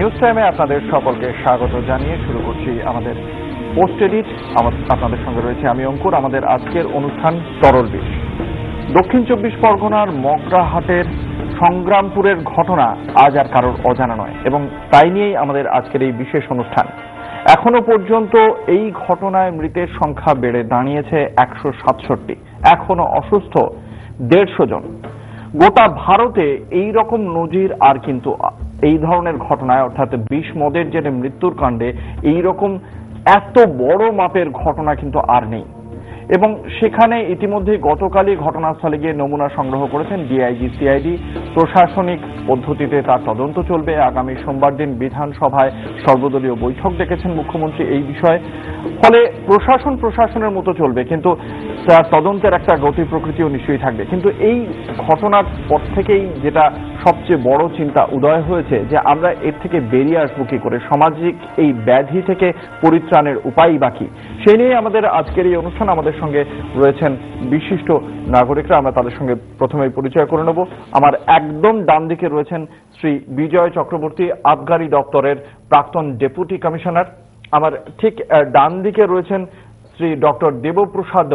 News টাইমে আপনাদের সকলকে স্বাগত জানিয়ে শুরু করছি আমাদের পোস্ট এডিট আপনাদের সঙ্গে রয়েছে আমি অঙ্কুর। আমাদের আজকের অনুষ্ঠান তরল বিষ দক্ষিণ চব্বিশ পরগনার মগরাহাটের সংগ্রামপুরের ঘটনা আজ আর কারোর অজানা নয় এবং তাই নিয়েই আমাদের আজকের এই বিশেষ অনুষ্ঠান। এখনও পর্যন্ত এই ঘটনায় মৃতের সংখ্যা বেড়ে দাঁড়িয়েছে একশো সাতষট্টি। এখনও অসুস্থ দেড়শো জন। গোটা ভারতে এই রকম নজির আর কিন্তু এই ধরনের ঘটনায়, অর্থাৎ বিষ মদের যেটা মৃত্যুর কাণ্ডে এই রকম এত বড় মাপের ঘটনা কিন্তু আর নেই। এবং সেখানে ইতিমধ্যে গতকালই ঘটনাস্থলে গিয়ে নমুনা সংগ্রহ করেছেন ডিআইজি, সিআইডি। প্রশাসনিক পদ্ধতিতে তার তদন্ত চলবে। আগামী সোমবার দিন বিধানসভায় সর্বদলীয় বৈঠক ডেকেছেন মুখ্যমন্ত্রী এই বিষয়ে। ফলে প্রশাসন প্রশাসনের মতো চলবে, কিন্তু তার তদন্তের একটা গতি প্রকৃতিও নিশ্চয়ই থাকবে। কিন্তু এই ঘটনার পর থেকেই যেটা সবচেয়ে বড় চিন্তা উদয় হয়েছে যে আমরা এর থেকে বেরিয়ে আসব কি করে? সামাজিক এই ব্যাধি থেকে পরিত্রাণের উপায় বাকি সেই নিয়ে আমাদের আজকের এই অনুষ্ঠান। আমাদের সঙ্গে রয়েছেন বিশিষ্ট নাগরিকরা। আমরা তাদের সঙ্গে প্রথমে পরিচয় করে নেব। আমার একদম ডান দিকে রয়েছেন শ্রী বিজয় চক্রবর্তী, আবগারি দপ্তরের প্রাক্তন ডেপুটি কমিশনার। আমার ঠিক ডান দিকে রয়েছেন শ্রী ডক্টর দেবপ্রসাদ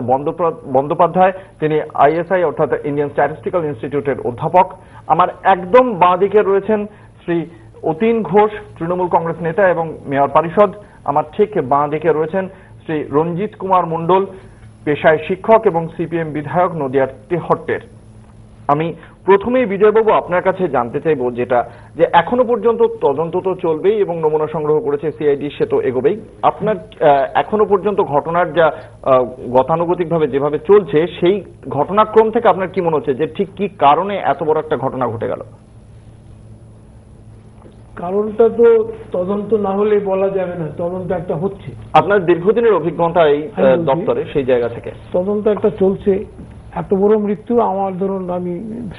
বন্দ্যোপাধ্যায়। তিনি আইএসআই, অর্থাৎ ইন্ডিয়ান স্ট্যাটিস্টিক্যাল ইনস্টিটিউটের অধ্যাপক। আমার একদম বাঁ দিকে রয়েছেন শ্রী অতীন ঘোষ, তৃণমূল কংগ্রেস নেতা এবং মেয়র পরিষদ। আমার ঠিক বাঁ দিকে রয়েছেন শ্রী রঞ্জিত কুমার মণ্ডল, পেশায় শিক্ষক এবং সিপিএম বিধায়ক নদিয়ার তেহট্টের। আমি প্রথমেই বিজয়বাবু আপনার কাছে জানতে চাইব যেটা যে এখনও পর্যন্ত তদন্ত তো চলবেই এবং নমুনা সংগ্রহ করেছে সিআইডি সে তো এগোবেই। আপনার এখনও পর্যন্ত ঘটনার যা গতানুগতিকভাবে যেভাবে চলছে সেই ঘটনাক্রম থেকে আপনার কি মনে হচ্ছে যে ঠিক কি কারণে এত বড় একটা ঘটনা ঘটে গেল? কারণটা তো তদন্ত না হলে বলা যাবে না তদন্ত একটা হচ্ছে। আপনার দীর্ঘদিনের অভিজ্ঞতা এই দপ্তরে সেই জায়গা থেকে। তদন্ত একটা চলছে এত বড় মৃত্যু আমার ধরুন আমি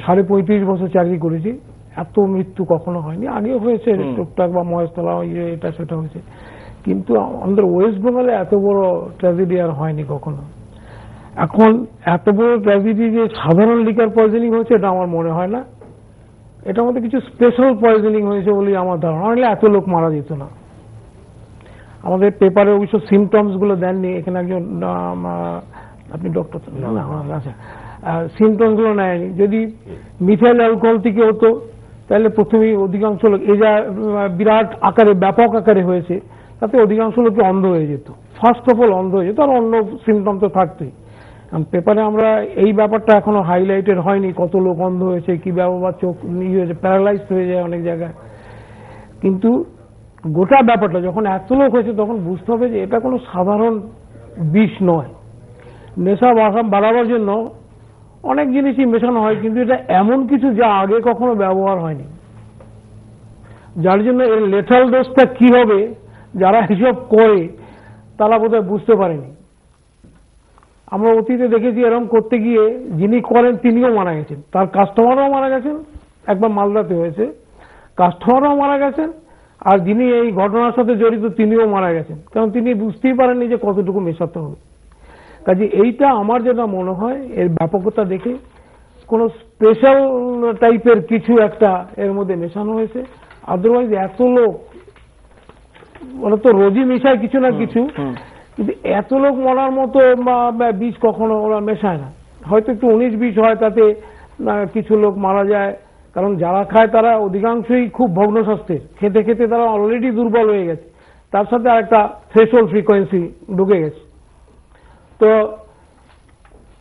সাড়ে পঁয়ত্রিশ বছর চাকরি করেছি এত মৃত্যু কখনো হয়নি। আগেও হয়েছে টুকটাক বা মহেশতলা ইয়ে এটা সেটা হয়েছে। কিন্তু আমাদের ওয়েস্ট বেঙ্গলে এত বড় ট্র্যাজেডি আর হয়নি কখনো। এখন এত বড় ট্র্যাজেডি যে সাধারণ লিকার পয়জনিং হয়েছে এটা আমার মনে হয় না। এটার মধ্যে কিছু স্পেশাল পয়জনিং হয়েছে বলেই আমার ধারণা। নাহলে এত লোক মারা যেত না। আমাদের পেপারে অবশ্য সিমটমসগুলো দেননি। এখানে একজন আপনি ডক্টর আচ্ছা। সিমটমসগুলো নেয়নি। যদি মিথাইল অ্যালকোহল থেকে হতো তাহলে প্রথমেই অধিকাংশ লোক এই যা বিরাট আকারে ব্যাপক আকারে হয়েছে তাতে অধিকাংশ লোক অন্ধ হয়ে যেত। ফার্স্ট অফ অল অন্ধ হয়ে যেত আর অন্য সিমটম তো থাকতোই। পেপারে আমরা এই ব্যাপারটা এখনও হাইলাইটেড হয়নি কত লোক অন্ধ হয়েছে কি ব্যাপার চোখ ইয়ে হয়েছে প্যারালাইজ হয়ে যায় অনেক জায়গায়। কিন্তু গোটা ব্যাপারটা যখন এত লোক হয়েছে তখন বুঝতে হবে যে এটা কোনো সাধারণ বিষ নয়। নেশা বাড়াবার জন্য অনেক জিনিসই মেশানো হয়, কিন্তু এটা এমন কিছু যা আগে কখনো ব্যবহার হয়নি। যার জন্য এর লেথাল ডোজটা কি হবে, যারা হিসাব করে, তারা বোধহয় বুঝতে পারেনি। আমরা অতীতে দেখেছি এরকম করতে গিয়ে যিনি করেন, তিনিও মারা গেছেন। তার কাস্টমারও মারা গেছেন, একবার মালদাতে হয়েছে। কাস্টমারও মারা গেছেন, আর যিনি এই ঘটনার সাথে জড়িত, তিনিও মারা গেছেন। কারণ তিনি বুঝতেই পারেননি যে কতটুকু মেশাতে হবে। কাজে এইটা আমার যেটা মনে হয় এর ব্যাপকতা দেখে কোন স্পেশাল টাইপের কিছু একটা এর মধ্যে মেশানো হয়েছে। আদারওয়াইজ এত লোক ওরা তো রোজই মেশায় কিছু না কিছু কিন্তু এত লোক মরার মতো বীজ কখনো ওরা মেশায় না। হয়তো একটু উনিশ বিষ হয় তাতে কিছু লোক মারা যায় কারণ যারা খায় তারা অধিকাংশই খুব ভগ্ন স্বাস্থ্যের। খেতে খেতে তারা অলরেডি দুর্বল হয়ে গেছে। তার সাথে আরেকটা থ্রেশল ফ্রিকোয়েন্সি ঢুকে গেছে। তো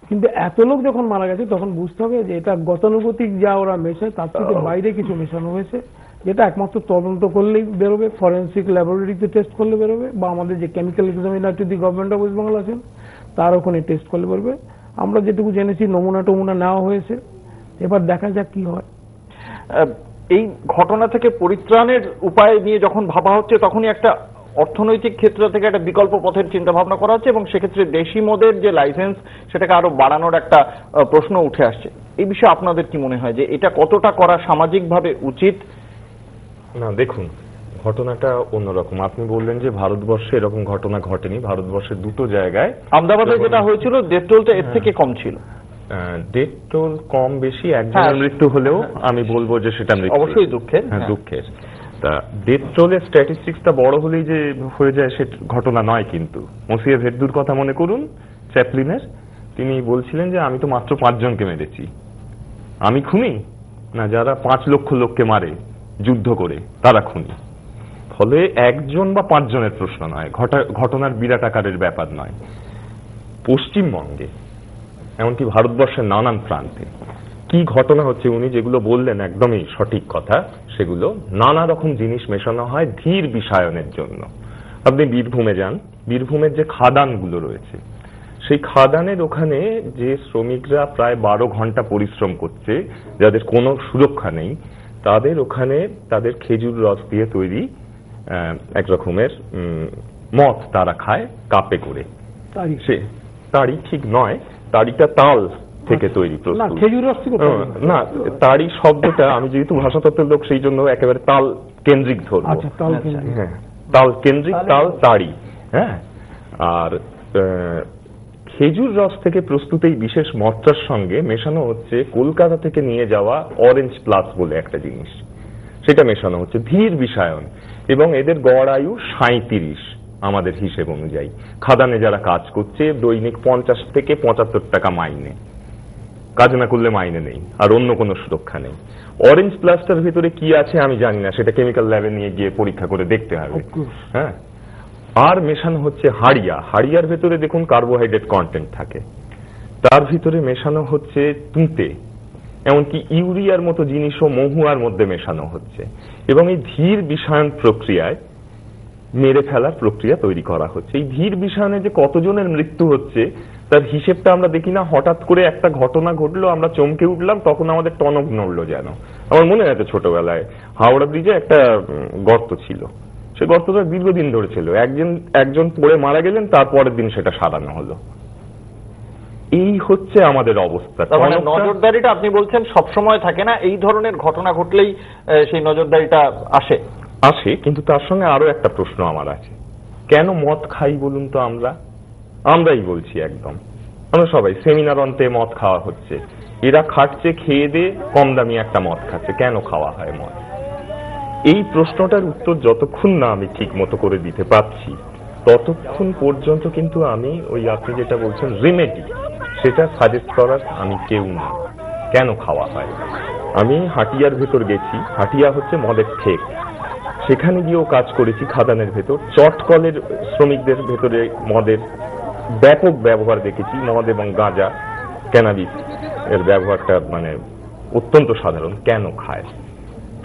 কিন্তু এত লোক যখন মারা গেছে তখন বুঝতে হবে যে এটা গতানুগতিক যা ওরা মেশায় তার থেকে বাইরে কিছু মেশানো হয়েছে যেটা একমাত্র তদন্ত করলেই বেরোবে ফরেন্সিক ল্যাবরেটরিতে টেস্ট করলে বেরোবে বা আমাদের যে chemical examiner to the government of West Bengal আছেন তার ওখানে টেস্ট করলে বেরোবে। আমরা যেটুকু জেনেছি নমুনা টমুনা নেওয়া হয়েছে এবার দেখা যাক কি হয়। এই ঘটনা থেকে পরিত্রাণের উপায় নিয়ে যখন ভাবা হচ্ছে তখনই একটা অর্থনৈতিক ক্ষেত্র থেকে একটা বিকল্প পথের চিন্তা ভাবনা করা হচ্ছে এবং সেক্ষেত্রে দেশি মদের যে লাইসেন্স সেটাকে আরও বাড়ানোর একটা প্রশ্ন উঠে আসছে। এই বিষয়ে আপনাদের কি মনে হয় যে এটা কতটা করা সামাজিকভাবে উচিত? না দেখুন ঘটনাটা অন্যরকম। আপনি বললেন যে ভারতবর্ষে এরকম ঘটনা ঘটেনি। ভারতবর্ষের দুটো জায়গায় আহমেদাবাদে যেটা হয়েছিল ডেথ টোলটা এর থেকে কম ছিল। ডেথ টোল কম বেশি একজনের মৃত্যু হলেও আমি বলব যে সেটা অবশ্যই দুঃখের। হ্যাঁ। দুঃখের। তা ডেথ টোলের স্ট্যাটিস্টিক্সটা বড় হলেই যে হয়ে যায় সে ঘটনা নয় কিন্তু। মসিয়া ভেদ্দুর কথা মনে করুন, চ্যাপলিনের। তিনি বলছিলেন যে, আমি তো মাত্র পাঁচজনকে মেরেছি। আমি খুনি? না, যারা পাঁচ লক্ষ লোককে মারে, যুদ্ধ করে, তারা খুনি। ফলে একজন বা পাঁচজনের প্রশ্ন নয়, ঘটা- ঘটনার বিরাট আকারের ব্যাপার নয়। পশ্চিমবঙ্গে, এমনকি ভারতবর্ষের নানান প্রান্তে কি ঘটনা হচ্ছে উনি যেগুলো বললেন একদমই সঠিক কথা সেগুলো নানা রকম জিনিস মেশানো হয় ধীর বিষায়নের জন্য। আপনি বীরভূমে যান বীরভূমের যে খাদানগুলো রয়েছে সেই খাদানের ওখানে যে শ্রমিকরা প্রায় বারো ঘণ্টা পরিশ্রম করছে যাদের কোনো সুরক্ষা নেই তাদের ওখানে তাদের খেজুর রস দিয়ে তৈরি এক রকমের মদ তারা খায় কাপে করে। সে তাড়ি ঠিক নয় তাড়িটা তাল। থেকে তৈরি না প্রস্তুত খেজুর রস থেকে না তাড়ি শব্দটা আমি যেহেতু ভাষাতত্ত্বের লোক সেই জন্য একেবারে তাল কেন্দ্রিক ধরবো। আচ্ছা তাল হ্যাঁ তাল কেন্দ্রিক তাল তাড়ি হ্যাঁ। আর খেজুর রস থেকে প্রস্তুত এই বিশেষ মদটার সঙ্গে মেশানো হচ্ছে কলকাতা থেকে নিয়ে যাওয়া অরেঞ্জ প্লাস বলে একটা জিনিস। সেটা মেশানো হচ্ছে ধীর বিষায়ন এবং এদের গড় আয়ু সাঁত্রিশ আমাদের হিসেব অনুযায়ী। খাদানে যারা কাজ করছে দৈনিক পঞ্চাশ থেকে পঁচাত্তর টাকা মাইনে। কাজ না করলে মাইনে নেই আর অন্য কোনো সুরক্ষা নেই। অরেঞ্জ প্লাসটার ভিতরে কি আছে আমি জানি না সেটা কেমিক্যাল ল্যাবে নিয়ে গিয়ে পরীক্ষা করে দেখতে হবে। হ্যাঁ? আর মেশানো হচ্ছে হাড়িয়া। হাড়িয়ার ভেতরে দেখুন কার্বোহাইড্রেট কন্টেন্ট থাকে। তার ভিতরে মেশানো হচ্ছে তুঁতে। এমনকি ইউরিয়ার মতো জিনিসও মহুয়ার মধ্যে মেশানো হচ্ছে। এবং এই ধীর বিষায়ন প্রক্রিয়ায় মেরে ফেলার প্রক্রিয়া তৈরি করা হচ্ছে। এই ধীর বিষায়নে যে কতজনের মৃত্যু হচ্ছে তার হিসেবটা আমরা দেখি না। হঠাৎ করে একটা ঘটনা ঘটলো আমরা চমকে উঠলাম তখন আমাদের টনক নড়লো যেন। আমার মনে আছে ছোটবেলায় হাওড়া ব্রিজে একটা গর্ত ছিল। সে গর্তটা দীর্ঘদিন ধরে ছিল। একজন একজন পড়ে মারা গেলেন তারপরের দিন সেটা সারানো হলো। এই হচ্ছে আমাদের অবস্থা। মানে নজরদারিটা আপনি বলছেন সবসময় থাকে না। এই ধরনের ঘটনা ঘটলেই সেই নজরদারিটা আসে। আসে কিন্তু তার সঙ্গে আরও একটা প্রশ্ন আমার আছে। কেন মদ খাই বলুন তো আমরা? আমরাই বলছি একদম। আমরা সবাই সেমিনার অন্তে মদ খাওয়া হচ্ছে। এরা খাটছে খেয়ে দিয়ে কম দামি একটা মদ খাচ্ছে। কেন খাওয়া হয় মদ? এই প্রশ্নটার উত্তর যতক্ষণ না আমি ঠিক মতো করে দিতে পারছি, ততক্ষণ পর্যন্ত কিন্তু আমি ওই আপনি যেটা বলছেন রেমেডি সেটা সাজেস্ট করার আমি কেউ না কেন খাওয়া হয়? আমি হাটিয়ার ভেতর গেছি। হাটিয়া হচ্ছে মদের ঠেক সেখানে গিয়েও কাজ করেছি খাদানের ভেতর। চটকলের শ্রমিকদের ভেতরে মদের ব্যাপক ব্যবহার দেখেছি, মদ এবং গাঁজা ক্যানাবিস এর ব্যবহারটা মানে অত্যন্ত সাধারণ। কেন খায়?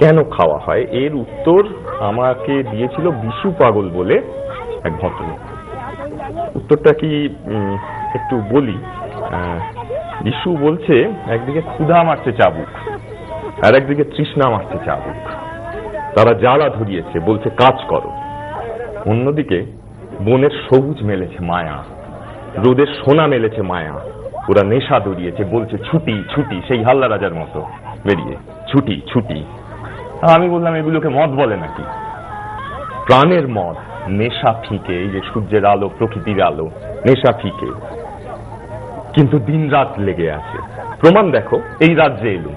কেন খাওয়া হয়? এর উত্তর আমাকে দিয়েছিল বিশু পাগল বলে এক ভদ্রলোক। উত্তরটা কি একটু বলি? বিশু বলছে, একদিকে ক্ষুধা মারছে চাবুক, আর একদিকে তৃষ্ণা মারছে চাবুক। তারা জ্বালা ধরিয়েছে, বলছে, কাজ করো। অন্যদিকে, বনের সবুজ মেলেছে মায়া, রোদের সোনা মেলেছে মায়া। ওরা নেশা দড়িয়েছে বলছে, ছুটি ছুটি, সেই হাল্লা রাজার মতো। বেরিয়ে, ছুটি ছুটি। আমি বললাম, এগুলোকে মদ বলে নাকি? প্রাণের মদ, নেশা ফিকে, এই যে সূর্যের আলো, প্রকৃতির আলো, নেশা ফিকে। কিন্তু দিন রাত লেগে আছে। প্রমাণ দেখো, এই রাজ্যে এলুম।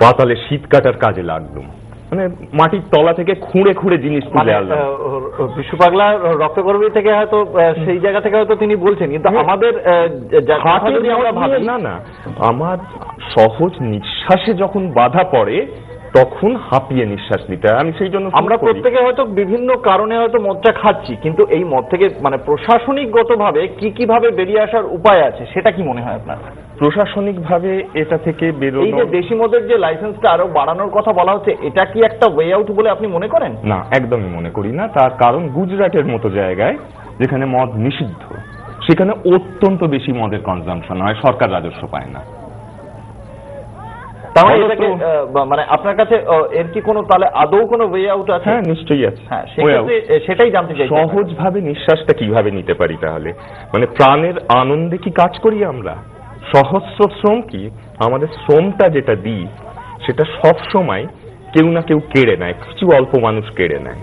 পাতালে শীত কাটার কাজে লাগলুম। মানে মাটির তলা থেকে খুঁড়ে খুঁড়ে জিনিস তুলে আনলাম বিশ্ব পাগলা রক্তকর্মী থেকে হয়তো সেই জায়গা থেকে হয়তো তিনি বলছেন কিন্তু। আমাদের না না আমার সহজ নিঃশ্বাসে যখন বাধা পড়ে তখন হাঁপিয়ে নিঃশ্বাস নিতে হয়। আমি সেই জন্য আমরা প্রত্যেকে হয়তো বিভিন্ন কারণে হয়তো মদটা খাচ্ছি কিন্তু এই মদ থেকে মানে প্রশাসনিকগত ভাবে কি কীভাবে বেরিয়ে আসার উপায় আছে সেটা কি মনে হয় আপনার প্রশাসনিক ভাবে এটা থেকে এই যে দেশি মদের যে লাইসেন্সটা আরও বাড়ানোর কথা বলা হচ্ছে এটা কি একটা ওয়ে আউট বলে আপনি মনে করেন? না একদমই মনে করি না। তার কারণ গুজরাটের মতো জায়গায় যেখানে মদ নিষিদ্ধ সেখানে অত্যন্ত বেশি মদের কনজাম্পশন হয় সরকার রাজস্ব পায় না। তাহলে এটাকে আহ, মানে আপনার কাছে আহ, এর কি কোনো তাহলে আদৌ কোনো ওয়ে আউট আছে? হ্যাঁ নিশ্চয়ই আছে। হ্যাঁ Way সেক্ষেত্রে এ, সেটাই জানতে চাই সহজভাবে নিঃশ্বাসটা কীভাবে নিতে পারি তাহলে? মানে প্রাণের আনন্দে কি কাজ করি আমরা? সহস্র শ্রম কি? আমাদের শ্রমটা যেটা দিই, সেটা সব সময় কেউ না কেউ কেড়ে নেয়, কিছু অল্প মানুষ কেড়ে নেয়।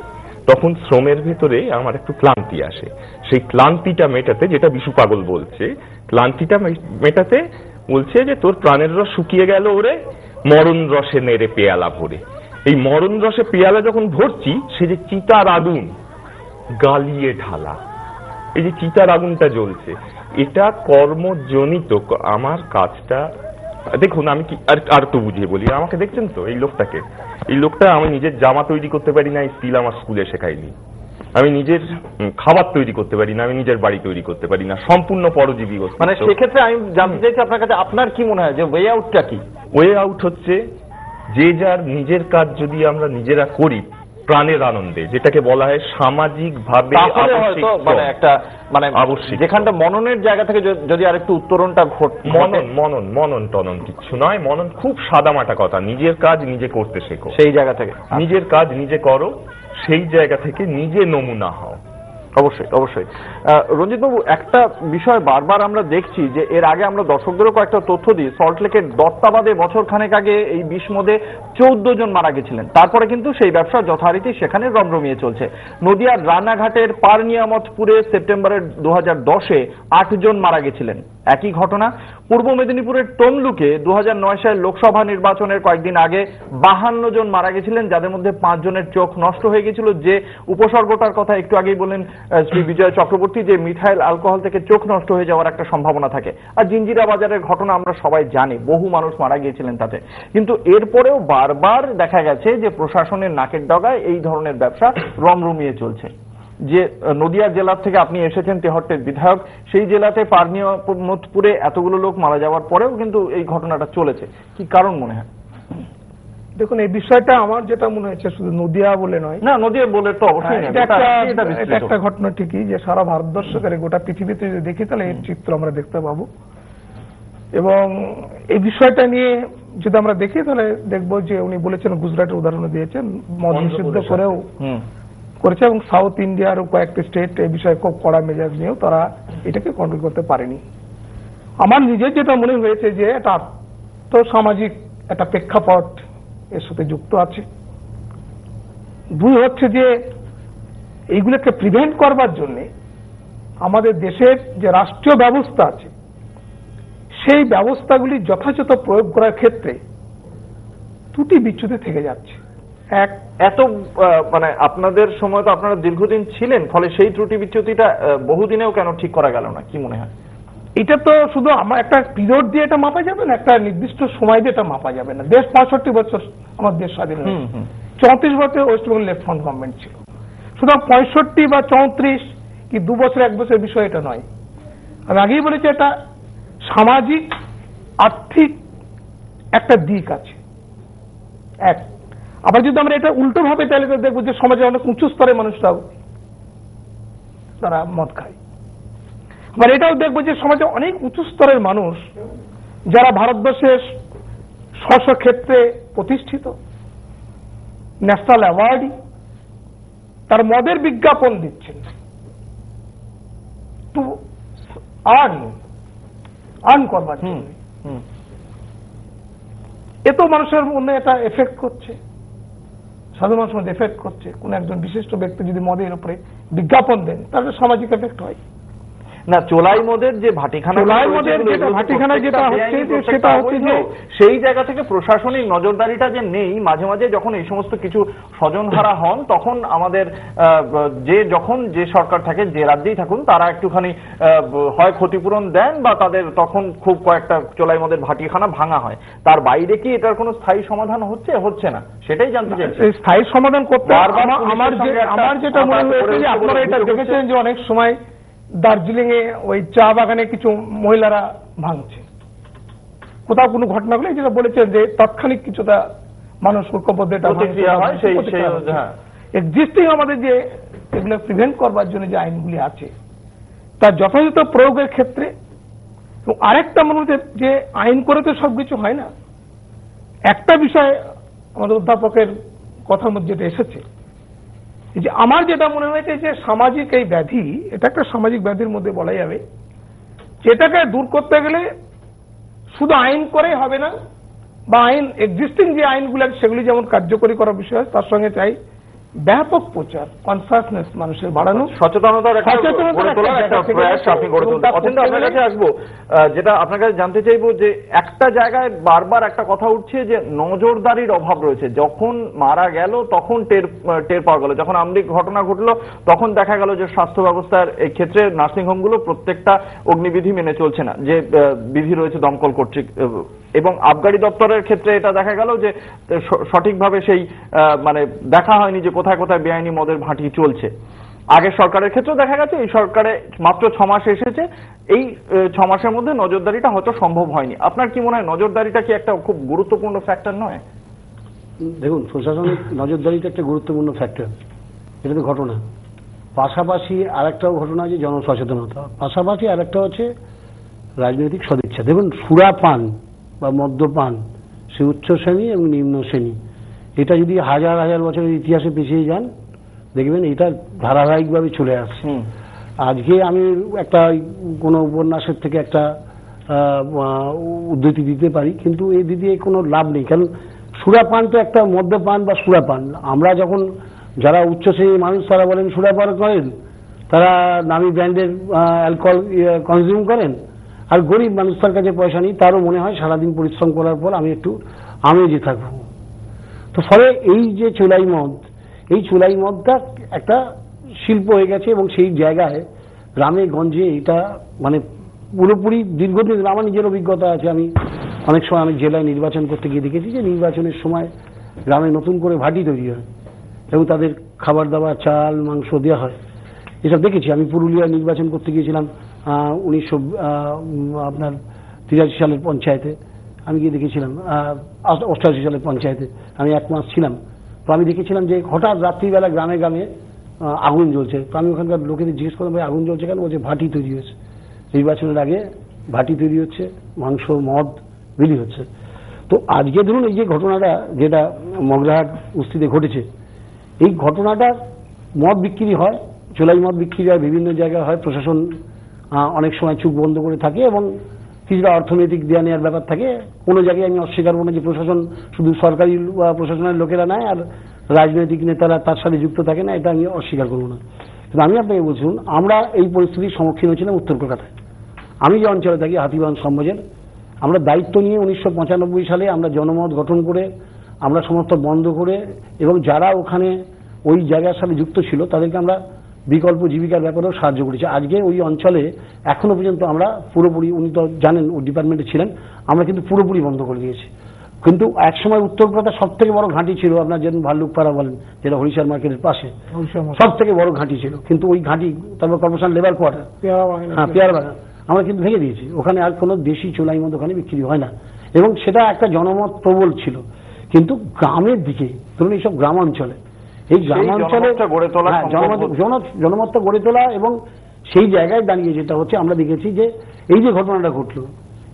তখন শ্রমের ভেতরে আমার একটু ক্লান্তি আসে। সেই ক্লান্তিটা মেটাতে যেটা বিশু পাগল বলছে, ক্লান্তিটা মেটাতে বলছে যে তোর প্রাণের রস শুকিয়ে গেল ওরে, মরণ রসে নেড়ে পেয়ালা ভরে। এই মরণ রসে পেয়ালা যখন ভরছি, সে যে চিতার আগুন, গালিয়ে ঢালা। এই যে চিতার আগুনটা জ্বলছে এটা কর্মজনিত আমার কাজটা দেখুন আমি কি আর আর একটু বুঝিয়ে বলি আমাকে দেখছেন তো এই লোকটাকে? এই লোকটা আমি নিজের জামা তৈরি করতে পারি না স্কিল আমার স্কুলে শেখায়নি। আমি নিজের খাবার তৈরি করতে পারি না আমি নিজের বাড়ি তৈরি করতে পারি না সম্পূর্ণ পরজীবী। মানে সেক্ষেত্রে আমি জানতে চাইছি আপনার কাছে আপনার কি মনে হয় যে ওয়ে আউটটা কি? ওয়ে আউট হচ্ছে যে যার নিজের কাজ যদি আমরা নিজেরা করি প্রাণের আনন্দে যেটাকে বলা হয় সামাজিক ভাবে মানে একটা মানে আবশ্যিক। যেখানটা মননের জায়গা থেকে যদি যদি আরেকটু উত্তরণটা ঘট মনন। মনন মনন টনন কিছু নয় মনন খুব সাদামাটা কথা নিজের কাজ নিজে করতে শেখো। সেই জায়গা থেকে। নিজের কাজ নিজে করো সেই জায়গা থেকে নিজে নমুনা হও। অবশ্যই অবশ্যই। রঞ্জিত বাবু একটা বিষয় বারবার আমরা দেখছি যে এর আগে আমরা দর্শকদেরও কয়েকটা তথ্য দিই। সল্টলেকের দত্তাবাদে বছর খানেক আগে এই বিষ বিষ্মদে চৌদ্দ জন মারা গেছিলেন। তারপরে কিন্তু সেই ব্যবসা যথারীতি সেখানে রমরমিয়ে চলছে। নদিয়ার রানাঘাটের পারনিয়ামতপুরে সেপ্টেম্বরের দু হাজার দশে আট জন মারা গেছিলেন। একই ঘটনা। পূর্ব মেদিনীপুরের তমলুকে দু সালের লোকসভা নির্বাচনের কয়েকদিন আগে বাহান্ন জন মারা গেছিলেন, যাদের মধ্যে পাঁচ জনের চোখ নষ্ট হয়ে গেছিল। যে উপসর্গটার কথা একটু আগেই বললেন শ্রী বিজয় চক্রবর্তী, যে মিথাইল অ্যালকোহল থেকে চোখ নষ্ট হয়ে যাওয়ার একটা সম্ভাবনা থাকে। আর জিঞ্জিরা বাজারের ঘটনা আমরা সবাই জানি, বহু মানুষ মারা গিয়েছিলেন তাতে। কিন্তু এরপরেও বারবার দেখা গেছে যে প্রশাসনের নাকের ডগায় এই ধরনের ব্যবসা রমরমিয়ে চলছে। যে নদিয়া জেলা থেকে আপনি এসেছেন তেহট্টের বিধায়ক সেই জেলাতে পার্নিয়পুরে এতগুলো লোক মারা যাওয়ার পরেও কিন্তু এই ঘটনাটা চলেছে। কি কারণ মনে হয়? দেখুন এই বিষয়টা আমার যেটা মনে হয়েছে শুধু নদিয়া বলে নয়। না নদিয়া বলে তো অবশ্যই হ্যাঁ, এটা একটা ঘটনা ঠিকই যে সারা ভারতবর্ষকে গোটা পৃথিবীতে যদি দেখি তাহলে এর চিত্র আমরা দেখতে পাবো। এবং এই বিষয়টা নিয়ে যদি আমরা দেখি তাহলে দেখব যে উনি বলেছেন গুজরাটের উদাহরণ দিয়েছেন মদ নিষিদ্ধ করেও করেছে এবং সাউথ ইন্ডিয়ার কয়েকটি স্টেট এই বিষয়ে খুব কড়া মেজাজ নিয়েও তারা এটাকে কন্ট্রোল করতে পারেনি। আমার নিজের যেটা মনে হয়েছে যে এটা আর্থসামাজিক একটা প্রেক্ষাপট এর সাথে যুক্ত আছে। দুই হচ্ছে যে এইগুলোকে প্রিভেন্ট করবার জন্যে আমাদের দেশের যে রাষ্ট্রীয় ব্যবস্থা আছে, সেই ব্যবস্থাগুলি যথাযথ প্রয়োগ করার ক্ষেত্রে ত্রুটি বিচ্যুতি থেকে যাচ্ছে। এক এত মানে আপনাদের সময় তো আপনারা দীর্ঘদিন ছিলেন ফলে সেই ত্রুটি বিচ্যুতিটা বহুদিনেও কেন ঠিক করা গেল না? কি মনে হয়? এটা তো শুধু আমার একটা পিরিয়ড দিয়ে এটা মাপা যাবে না? একটা নির্দিষ্ট সময় দিয়ে এটা মাপা যাবে না? দেশ পঁয়ষট্টি বছর আমার দেশ স্বাধীন হয়েছে। চৌত্রিশ বছর West Bengal left front government ছিল। শুধু পঁয়ষট্টি বা চৌত্রিশ কি দু বছর এক বছরের বিষয় এটা নয়। আমি আগেই বলেছি এটা সামাজিক আর্থিক একটা দিক আছে। এক আবার যদি আমরা এটা উল্টো ভাবে তাহলে দেখব যে সমাজে অনেক উঁচু স্তরের মানুষরাও তারা মদ খায়। আবার এটাও দেখব যে সমাজে অনেক উঁচু স্তরের মানুষ যারা ভারতবর্ষের স্ব ক্ষেত্রে প্রতিষ্ঠিত ন্যাশনাল অ্যাওয়ার্ডই তার মদের বিজ্ঞাপন দিচ্ছেন। টু আর্ন আর্ন করবার জন্য। হুম। এত মানুষের মনে এটা এফেক্ট করছে। সাধারণ মানুষের এফেক্ট করছে, কোন একজন বিশিষ্ট ব্যক্তি যদি মদের উপরে বিজ্ঞাপন দেন, তাহলে সামাজিক এফেক্ট হয়। না চোলাই মদের যে ভাটিখানা চোলাই মদের যেটা ভাটিখানা যেটা হচ্ছে যে সেটা হচ্ছে যে- সেই জায়গা থেকে প্রশাসনিক নজরদারিটা যে নেই মাঝে মাঝে যখন এই সমস্ত কিছু স্বজনহারা হন তখন আমাদের যে যখন যে সরকার থাকে যে রাজ্যেই থাকুন তারা একটুখানি হয় ক্ষতিপূরণ দেন বা তাদের তখন খুব কয়েকটা চোলাই মদের ভাটিখানা ভাঙা হয়। তার বাইরে কি এটার কোনো স্থায়ী সমাধান হচ্ছে? হচ্ছে না। সেটাই জানতে চাইছি। স্থায়ী সমাধান করতে আমার যেটা মনে হয়েছে যে আপনারা এটা দেখেছেন যে অনেক সময় দার্জিলিং এ ওই চা বাগানে কিছু মহিলারা ভাঙছে। কোথাও কোনো ঘটনা হলে যেটা বলেছেন যে তাৎক্ষণিক কিছুটা মানুষ ঐক্যবদ্ধ এটা। এক্সিস্টিং আমাদের যে এগুলো প্রিভেন্ট করবার জন্য যে আইনগুলি আছে তার যথাযথ প্রয়োগের ক্ষেত্রে এবং আরেকটা মনে হচ্ছে যে আইন করে তো সবকিছু হয় না। একটা বিষয় আমাদের অধ্যাপকের কথার মধ্যে যেটা এসেছে যে আমার যেটা মনে হয়েছে যে সামাজিক এই ব্যাধি, এটা একটা সামাজিক ব্যাধির মধ্যে বলা যাবে, যেটাকে দূর করতে গেলে শুধু আইন করেই হবে না, বা আইন এক্সিস্টিং যে আইনগুলো আছে, সেগুলি যেমন কার্যকরী করার বিষয়, তার সঙ্গে চাই ব্যাপক প্রচার কনসাসনেস মানুষের বাড়ানো সচেতনতার একটা সচেতনতার প্রয়াস আপনি গড়ে তুলতে অত্যন্ত আপনার কাছে আসব। যেটা আপনার কাছে জানতে চাইব যে একটা জায়গায় বারবার একটা কথা উঠছে যে নজরদারির অভাব রয়েছে। যখন মারা গেল তখন টের টের পাওয়া গেল। যখন আমলিক ঘটনা ঘটলো তখন দেখা গেল যে স্বাস্থ্য ব্যবস্থার এই ক্ষেত্রে নার্সিং হোমগুলো প্রত্যেকটা অগ্নিবিধি মেনে চলছে না। যে বিধি রয়েছে দমকল কর্তৃক এবং আবগারি দপ্তরের ক্ষেত্রে এটা দেখা গেল যে সঠিকভাবে সেই মানে দেখা হয়নি যে কোথায় কোথায় বেআইনি মদের ভাঁটি চলছে। আগের সরকারের ক্ষেত্রেও দেখা গেছে, এই সরকারে মাত্র ছ মাস এসেছে, এই ছ মাসের মধ্যে নজরদারিটা হয়তো সম্ভব হয়নি। আপনার কি মনে হয়, নজরদারিটা কি একটা খুব গুরুত্বপূর্ণ ফ্যাক্টর নয়? দেখুন প্রশাসনিক নজরদারিটা একটা গুরুত্বপূর্ণ ফ্যাক্টর এটা তো ঘটনা। পাশাপাশি আরেকটাও ঘটনা যে জনসচেতনতা। পাশাপাশি আরেকটা হচ্ছে রাজনৈতিক সদিচ্ছা। দেখুন সুরাপান বা মদ্যপান সে উচ্চ শ্রেণি এবং নিম্ন শ্রেণি। এটা যদি হাজার হাজার বছরের ইতিহাসে পিছিয়ে যান দেখবেন এটা ধারাবাহিকভাবে চলে আসছে। আজকে আমি একটা কোনো উপন্যাসের থেকে একটা উদ্ধৃতি দিতে পারি কিন্তু এই দিতে কোনো লাভ নেই। কারণ সুরাপান তো একটা মদ্যপান বা সুরাপান। আমরা যখন যারা উচ্চ শ্রেণির মানুষ তারা বলেন সুরাপান করেন তারা নামি ব্র্যান্ডের অ্যালকোহল কনজিউম করেন। আর গরিব মানুষ তার কাছে পয়সা নেই, তারও মনে হয় সারাদিন পরিশ্রম করার পর আমি একটু আমেজে থাকব। তো ফলে এই যে চুলাই মদ, এই চুলাই মদটা একটা শিল্প হয়ে গেছে এবং সেই জায়গায়, গ্রামে, গঞ্জে এটা মানে পুরোপুরি দীর্ঘদিন আমার নিজের অভিজ্ঞতা আছে, আমি অনেক সময় আমি জেলায় নির্বাচন করতে গিয়ে দেখেছি যে নির্বাচনের সময় গ্রামে নতুন করে ভাটি তৈরি হয় এবং তাদের খাবার দাবার, চাল, মাংস দেওয়া হয়। এসব দেখেছি, আমি পুরুলিয়ায় নির্বাচন করতে গিয়েছিলাম। উনিশশো আপনার তিরাশি সালের পঞ্চায়েতে আমি গিয়ে দেখেছিলাম আহ, অষ্টাশি সালের পঞ্চায়েতে আমি এক মাস ছিলাম। তো আমি দেখেছিলাম যে হঠাৎ রাত্রিবেলা গ্রামে গ্রামে আগুন জ্বলছে। তো আমি ওখানকার লোকেদের জিজ্ঞেস করলাম ভাই আগুন জ্বলছে কেন? বলছে ভাটি তৈরি হয়েছে। নির্বাচনের আগে ভাটি তৈরি হচ্ছে মাংস মদ বিলি হচ্ছে। তো আজকে ধরুন এই যে ঘটনাটা যেটা মগরাহাট উস্তিতে ঘটেছে এই ঘটনাটা মদ বিক্রি হয় চোলাই মদ বিক্রি হয় বিভিন্ন জায়গায় হয় প্রশাসন অনেক সময় চুপ বন্ধ করে থাকে এবং কিছুটা অর্থনৈতিক দেওয়া নেওয়ার ব্যাপার থাকে। কোনো জায়গায় আমি অস্বীকার করব না যে প্রশাসন শুধু সরকারি প্রশাসনের লোকেরা নেয় আর রাজনৈতিক নেতারা তার সাথে যুক্ত থাকে না, এটা আমি অস্বীকার করব না। কিন্তু আমি আপনাকে বলছি আমরা এই পরিস্থিতির সম্মুখীন হয়েছিলাম উত্তর কলকাতায়। আমি যে অঞ্চলে থাকি, হাতিবান সমাজের আমরা দায়িত্ব নিয়ে উনিশশো পঁচানব্বই সালে আমরা জনমত গঠন করে, আমরা সমস্ত বন্ধ করে, এবং যারা ওখানে ওই জায়গার সাথে যুক্ত ছিল, তাদেরকে আমরা বিকল্প জীবিকার ব্যাপারেও সাহায্য করেছে। আজকে ওই অঞ্চলে এখনও পর্যন্ত আমরা পুরোপুরি উনি তো জানেন ওই ডিপার্টমেন্টে ছিলেন আমরা কিন্তু পুরোপুরি বন্ধ করে দিয়েছি। কিন্তু একসময় উত্তর কলকাতা সব থেকে বড় ঘাঁটি ছিল আপনার যেমন ভাল্লুকপাড়া বলেন যেটা হরিশার মার্কেটের পাশে সব থেকে বড় ঘাঁটি ছিল। কিন্তু ওই ঘাঁটি তারপর কর্পোরেশন লেবার কোয়ার্টার হ্যাঁ পেয়ারা বাগান আমরা কিন্তু ভেঙে দিয়েছি। ওখানে আর কোনো দেশি চোলাই মদ ওখানে বিক্রি হয় না। এবং সেটা একটা জনমত প্রবল ছিল। কিন্তু গ্রামের দিকে ধরুন এইসব গ্রামাঞ্চলে এই গ্রামাঞ্চলে জনমতটা গড়ে তোলা হ্যাঁ, জনমতটা গড়ে তোলা এবং সেই জায়গায় দাঁড়িয়ে যেটা হচ্ছে আমরা দেখেছি যে এই যে ঘটনাটা ঘটলো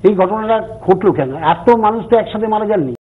এই ঘটনাটা ঘটলো কেন? এত মানুষ তো একসাথে মারা যাননি।